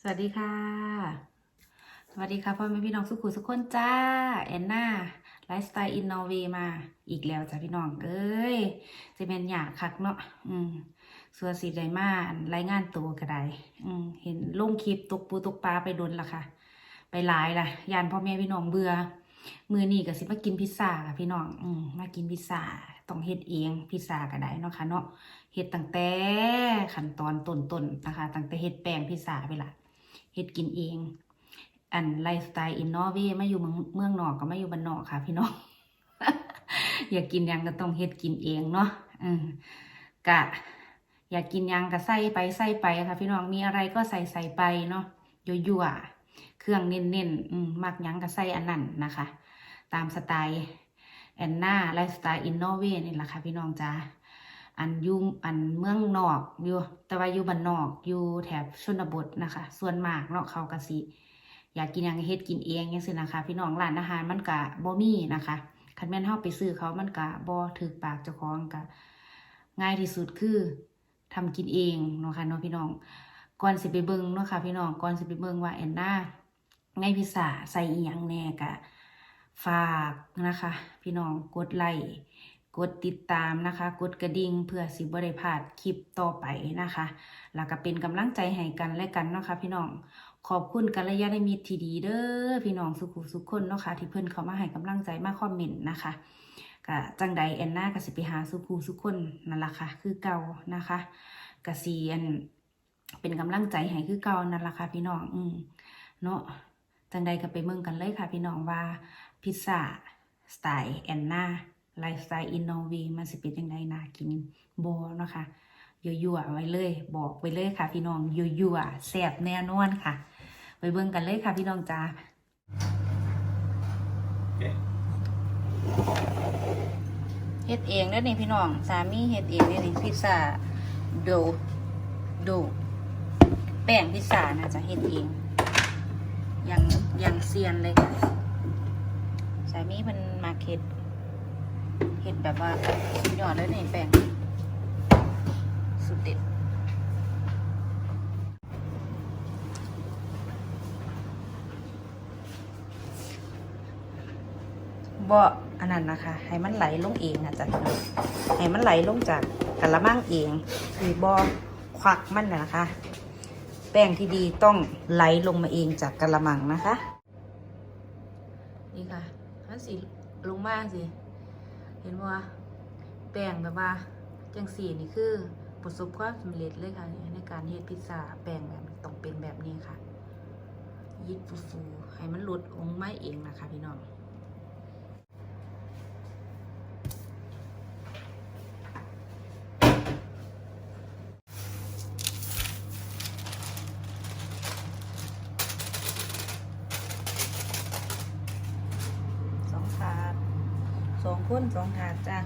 สวัสดีค่ะ สวัสดีค่ะพ่อแม่พี่น้องสุขุสุขคนจ้า แอนนาไลฟ์สไตล์อินโนเวมาอีกแล้วจ้ะพี่น้อง เอ้ยจะเป็นอยากคักเนาะอืมส่วนสีไดมานรายงานตัวก็ได้อืมเห็นลงคลิปตกปูตกปลาไปโดนละค่ะ ไปหลายละยานพ่อแม่พี่น้องเบื่อมือนี่ก็สิมากินพิซซ่าค่ะพี่น้อง อืมมากินพิซซ่าต้องเฮ็ดเองพิซซ่าก็ได้เนาะค่ะเนาะเฮ็ดตั้งแต่ขั้นตอนต้นๆนะคะตั้งแต่เฮ็ดแป้งพิซซ่าไปละ เฮ็ดกินเอง อันไลฟ์สไตล์อินนอร์เวย์มาอยู่เมืองเมืองนอกก็มาอยู่บ้านนอกค่ะ พี่น้องอยากกินยังก็ต้องเฮ็ดกินเองเนาะอืมกะ อยากกินยังก็ใส่ไปใส่ไปค่ะ พี่น้องมีอะไรก็ใส่ใส่ไปเนาะยั่วๆเครื่องเน้นๆอืมมักยังก็ใส่อันนั้นนะคะ ตามสไตล์แอนนาไลฟ์สไตล์อินนอร์เวนี่แหละค่ะพี่น้องจ้า อันอยู่อันเมืองนอกอยู่ แต่ว่าอยู่บ้านนอกอยู่แถบชนบทนะคะ ส่วนมากเนาะเขาก็สิอยากกินหยังเฮ็ดกินเองจังซี่นะคะ พี่น้องร้านอาหารมันก็บ่มีนะคะคันแม่นเฮาไปซื้อเขามันก็บ่ถูกปากเจ้าของก็ง่ายที่สุดคือทำกินเองเนาะค่ะเนาะพี่น้องก่อนสิไปเบิ่งเนาะค่ะ พี่น้องก่อนสิไปเบิ่งว่าแอนนาในพิซซ่าใส่อีหยังแน่ก็ฝากนะคะ พี่น้องกดไลค์ กดติดตามนะคะ กดกระดิ่งเพื่อสิบริพลาดคลิปต่อไปนะคะ แล้วก็เป็นกำลังใจให้กันและกันเนาะค่ะพี่น้อง ขอบคุณกัลยาณมิตรที่ดีเด้อพี่น้องสุขุสุขคนเนาะค่ะที่เพิ่อนเขามาให้กำลังใจมาคอมเมนต์นะคะกะจังใดแอนนาก็สิไปหาสุขุสุขคนนั่นแหละค่ะ คือเก่านะคะกะสีอันเป็นกำลังใจให้คือเก่านั่นแหละค่ะพี่น้องอืมเนาะจังใดก็ไปเมืองกันเลยค่ะ พี่น้องว่าพิซซ่าสไตล์แอนนา ไลฟ์สไตล์อินโนวีมันสิเป็นยังไงน่ากินบอเนาะค่ะยั่วๆไว้เลย บอกไว้เลยค่ะ พี่น้องยั่วๆแซ่บแน่นอนค่ะ ไปเบิ่งกันเลยค่ะ พี่น้องจ้า Okay. เฮ็ดเองเด้อนี่พี่น้อง สามีเฮ็ดเองเด้อนี่พิซซ่าโดโดแป้งพิซซ่านะจะเฮ็ดเองอย่างอย่างเซียนเลยค่ะสามีเพิ่นมาเฮ็ด เฮ็ดแบบว่าสุดยอดเลยนี่แป้งสุดเด็ดบ่อันนั้นนะคะ ให้มันไหลลงเองนะจ๊ะให้มันไหลลงจากกระมังเองคือบ่ควักมันนะคะ แป้งที่ดีต้องไหลลงมาเองจากกระมังนะคะ นี่ค่ะถ้าสีลงมาสิ เห็นว่าแป้งแบบว่าจังสีนี่คือประสบความสำเร็จเลยค่ะ ในการเฮ็ดพิซซ่าแป้งแบบนี้ต้องเป็นแบบนี้ค่ะ ยิบฟูๆให้มันหลุดองไม้เองนะคะพี่น้อง สองถาด สองคนสองถาดจ้ะ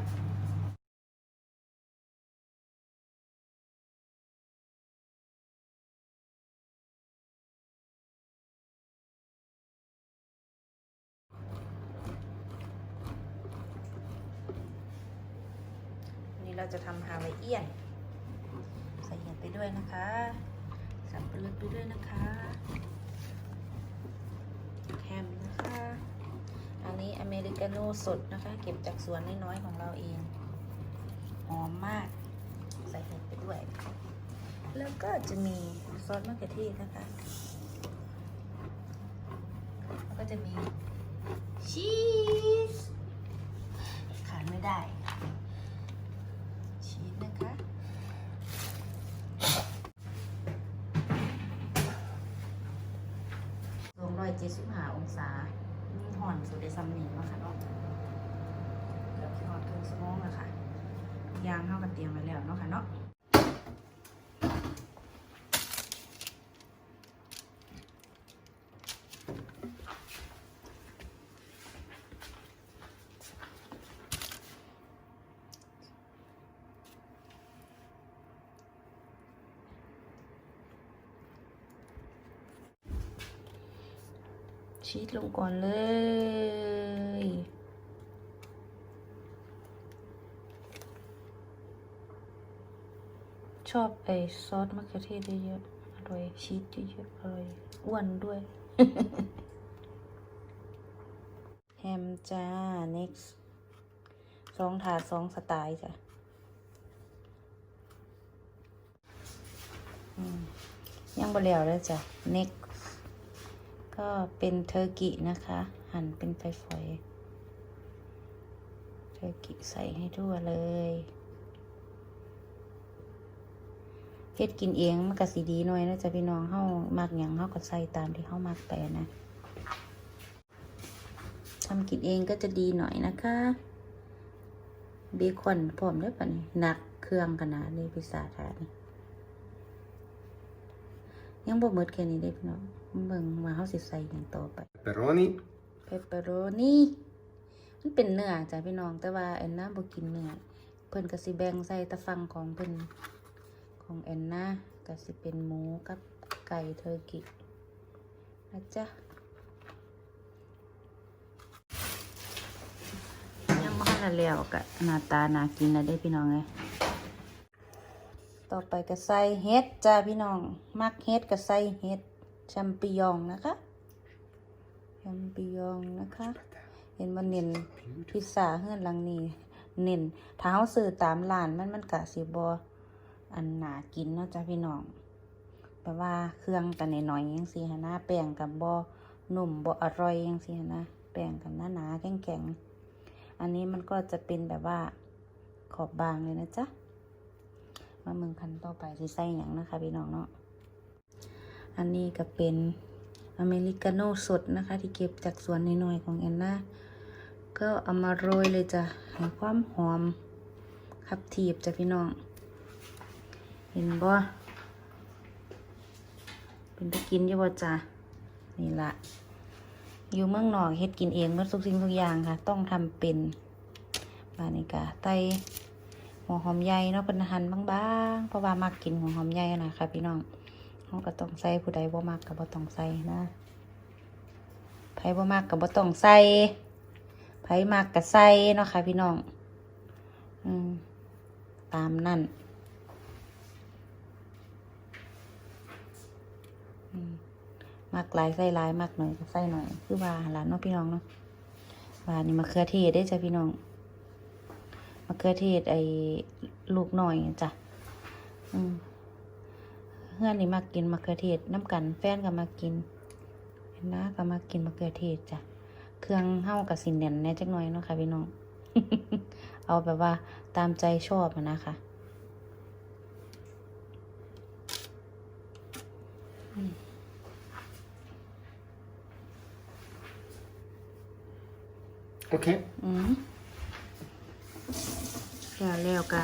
วันนี้เราจะทำฮาวายเอียน ใส่เห็ดไปด้วยนะคะ สับปะรดไปด้วยนะคะ แฮมนะคะ อันนี้อเมริกาโน่สดนะคะ เก็บจากสวนน้อยๆของเราเอง หอมมาก ใส่เห็ดไปด้วย แล้วก็จะมีซอสมะเขือเทศนะคะ แล้วก็จะมีชีสขาดไม่ได้ ชีสนะคะสองรอยเจ็ดสิบห้าองศา ห่อนสุดในซัมนีเนาะค่ะเนาะเกือบสิฮอดครึ่งชั่วโมงแล้วค่ะยางเข้ากับเตรียมไว้แล้วเนาะค่ะเนาะ ชีสลงก่อนเลย ชอบไอซอสมะเขือเทศเยอะๆอร่อยชีสเยอะๆอร่อยอ้วนด้วย แฮมจ้า next สองถาดสองสไตล์จ้ะยังบ่แล้วเลยจ้ะ next ก็เป็นเทอร์กินะคะ หั่นเป็นไฝอยเทอร์กิใส่ให้ทั่วเลยเฮ็ดกินเองมันก็สิดีหน่อยนะจ๊ะพี่น้องเฮามักหยังเฮาก็ใส่ตามที่เฮามักไปนะทำกินเองก็จะดีหน่อยนะคะ เบคอนพร้อมได้ปะนี่หนักเครื่องขนาดนี้พิซซ่าถานี่ ยังบ่หมดแค่นี้เด้พี่น้องเบิ่งว่าเฮาสิใส่หยังต่อไป pepperoni, เปปเปอโรนี่มันเป็นเนื้อจ้ะพี่น้อง แต่ว่าแอนนาบ่กินเนื้อเพิ่นก็สิแบ่งใส่ตะฟังของเพิ่นของแอนนาก็สิเป็นหมูกับไก่เทอร์กินะจ๊ะยังบ่ทันได้แล้วก็หน้าตาน่ากินแล้วเด้พี่น้องเอ้ย ต่อไปก็ใส่เห็ดจ้าพี่น้อง มักเห็ดก็ใส่เห็ดแชมปิญองนะคะแฮมปิยองนะคะ เห็นมันเน้นพิซซ่าเฮือนหลังนี้เน้นถ้าเฮาซื้อตามร้านมันมันกะสิบ่อันหนากินเนาะจ้ะพี่น้องแปลว่าเครื่องกันหน่อยๆจังซี่หันะแป้งกับบ่นุ่มบ่อร่อยจังซี่หันะแป้งกันหนาๆแข็งๆอันนี้มันก็จะเป็นแบบว่าขอบบางเลยนะจ๊ะ มาเมืองคันต่อไปสิใส่หยังนะคะพี่น้องเนาะอันนี้ก็เป็นอเมริกาโน่สดนะคะ ที่เก็บจากสวนน้อยๆของแอนนาก็เอามาโรยเลยจ้ะให้ความหอมขับทีบจ้ะพี่น้อง เห็นบ่เป็นตะกินอยู่บ่จ้ะนี่ละอยู่เมืองนอกเฮ็ดกินเองหมดทุกสิ่งทุกอย่างค่ะ ต้องทำเป็นบานี่กะไต หัวหอมใหญ่เนาะเป็นอาหารบางๆเพราะว่ามักกินหัวหอมใหญ่นะคะพี่น้องเราก็ต้องใส่ผู้ใดบ่มักก็บ่ต้องใส่นะไผบ่มักก็บ่ต้องใส่ไผมักก็ใส่เนาะค่ะพี่น้องอืมตามนั่นมมักหลายใส่หลายมักหน่อยก็ใส่หน่อย คือว่าหลานเนาะพี่น้องเนาะว่านี่มะเขือเทศได้จ้ะพี่น้อง มะเขือเทศไอ้ลูกหน่อยจ้ะอืมเพื่อนนี่มากินมะเขือเทศน้ำกันแฟนก็มากินเห็นนะก็มากินมะเขือเทศจ้ะเครื่องเฮ้ากับสินเด่นแหน่จักหน่อยเนาะค่ะพี่น้อง เอาแบบว่าตามใจชอบอะนะคะ okej. อืม แล้วแล้วก็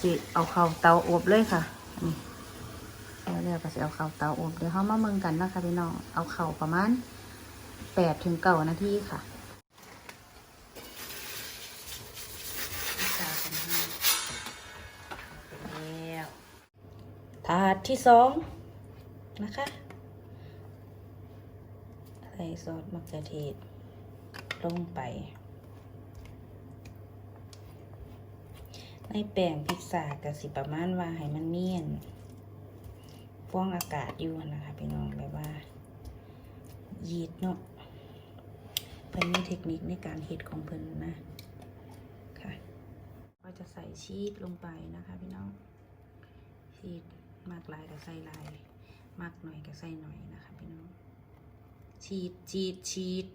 สิเอาเข้าเตาอบเลยค่ะนี่แล้วแล้วก็สิเอาเข้าเตาอบเดี๋ยวเขามาเมืองกันนะคะพี่น้องเอาเข้าประมาณแปดถึงเก้านาทีค่ะถาดที่สองนะคะใส่ซอสมะเขือเทศลงไป ในแป้งพิซซ่าก็สิประมาณว่าให้มันเมียนฟ้องอากาศอยู่นะคะพี่น้องแบบว่า ยีดเนาะเพิ่นมีเทคนิคในการเฮ็ดของเพิ่นนะค่ะก็จะใส่ชีสลงไปนะคะพี่น้องชีสมากลายก็ใส่ลาย มากหน่อยก็ใส่หน่อยนะคะพี่น้องชีสชีสชีส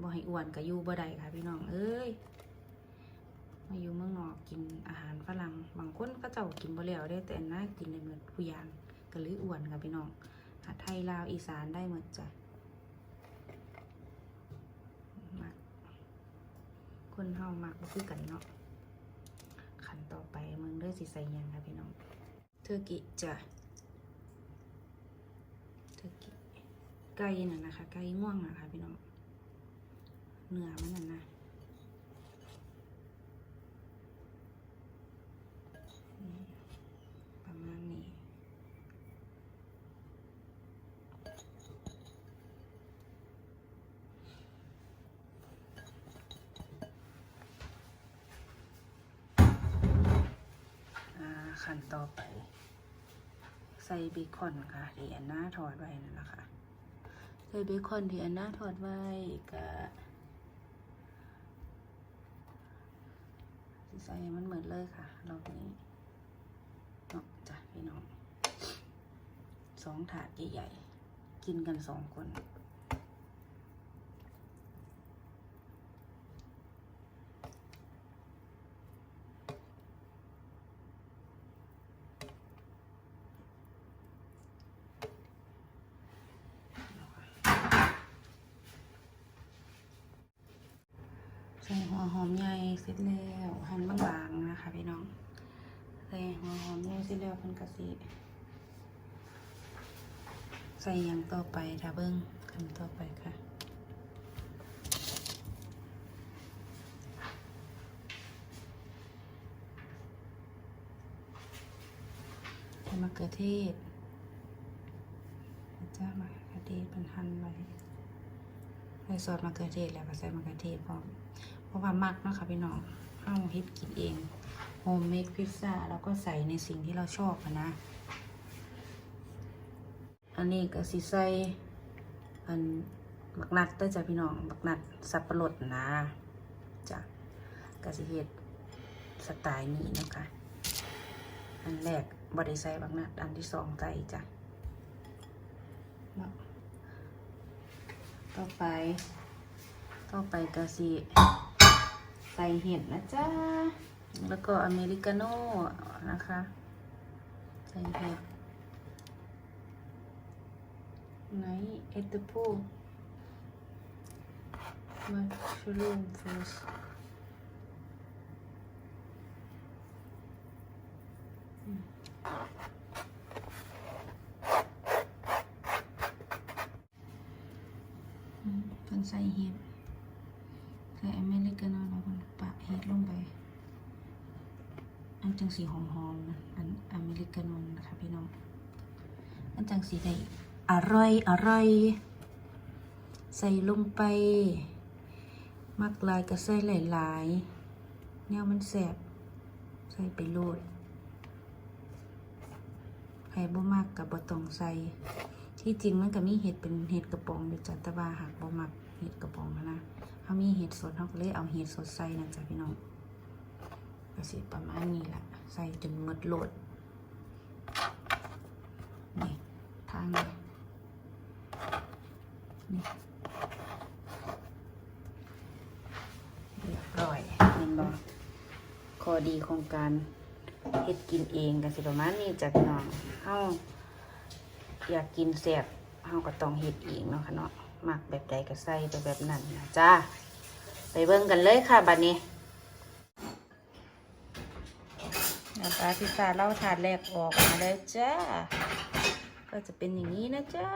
บ่ให้อ้วนก็อยู่บ่ได้ค่ะพี่น้อง เอ้ย มาอยู่เมืองนอกกินอาหารฝรั่งบางคนก็เจ้ากินบ่แล้วได้แต่น่ากินได้หมดผู้ยางก็เลยอ้วนค่ะพี่น้องอาหารไทยลาวอีสานได้หมดจ้ะมักคนเฮามักบ่คือกันเนาะขันต่อไปเมืองเด้อสิใส่ยังค่ะพี่น้องเทอร์กิจ้ะเทอร์กิไก่น่ะนะคะไก่ง่วงนะคะพี่น้องเนื้อมันน่ะนะอืมประมาณนี้ อ่า ขั้นต่อไป ใส่เบคอนค่ะที่อันน่าทอดไว้นั่นแหละค่ะใส่เบคอนที่อันน่าทอดไว้ก็ใส่มันเหมือนเลยค่ะรอบนี้เนาะจ้ะพี่น้องสองถาดใหญ่ๆกินกันสองคน ใส่หัวหอมใหญ่เสร็จ แล้วหั่นบางๆนะคะพี่น้องใส่หัวหอมใหญ่สร็จแล้วเพิ่นกะสิใส่ยังต่อไปถ้าเบิ่งขั้นต่อไปค่ะใส่มะเขือเทศจ้ามะเขือเทศเป็นหั่นไว้ใส่ซอสมะเขือเทศแล้วก็ใส่มะเขือเทศพร้อมเพราะว่ามักเนาะค่ะพี่น้อง เฮาเฮ็ดกินเองโฮมเมดพิซซ่าแล้วก็ใส่ในสิ่งที่เราชอบนะ อันนี้ก็สิใส่อันบักนัดเด้จ้ะพี่น้องบักนัดสับปะรดนะจ้ะก็สิเฮ็ดสไตล์นี้นะคะ อันแรกบ่ได้ใส่บักนัดอันที่สองใส่จ้ะเนาะต่อไป ต่อไปก็สิ ใส่เห็ดนะจ๊ะ แล้วก็อเมริกาโน่นะคะ ใส่เห็ดไหนเอตโพมัชรูมฟิสเป็นใส่เห็ด ใส่อเมริกาโน่แล้วก็ปะเฮ็ดลงไป อันจังสีหอมๆนะอันอเมริกาโน่นะคะพี่น้อง อันจังสีได้อร่อยอร่อยใส่ลงไป มักลายก็ใส่หลายๆแนวมันแสบใส่ไปโลดใครบ่มักกับบ่ต้องใส่ที่จริงมันก็มีเห็ดเป็นเห็ดกระป๋องอยู่จ้ะแต่ว่าหากบ่มัก เห็ดกระป๋องนะเขามีเห็ดสดเขาก็เลยเอาเห็ดสดใส่นะจ๊ะพี่น้องก็สิประมาณนี้แหละใส่จนหมดโหลดนี่ทางนี้นี่เรียบร้อยเห็นบ่ข้อดีของการเฮ็ดกินเองก็สิประมาณนี้จ้ะพี่น้องเฮาอยากกินแซ่บเฮาก็ต้องเฮ็ดเองเนาะค่ะเนาะ มักแบบใดก็ใส่ไปแบบนั้นนะจ้าไปเบิ่งกันเลยค่ะบัดนี้น้ำปลาพิซซ่าเล่าถาดแรกออกมาแล้วจ้า ก็จะเป็นอย่างนี้นะจ้า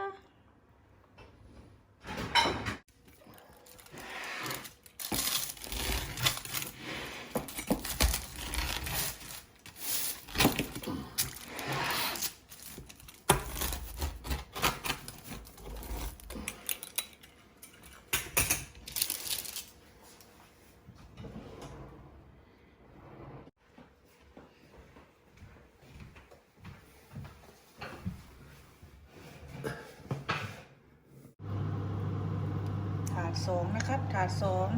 ถาด สองนะครับ ถาดสอง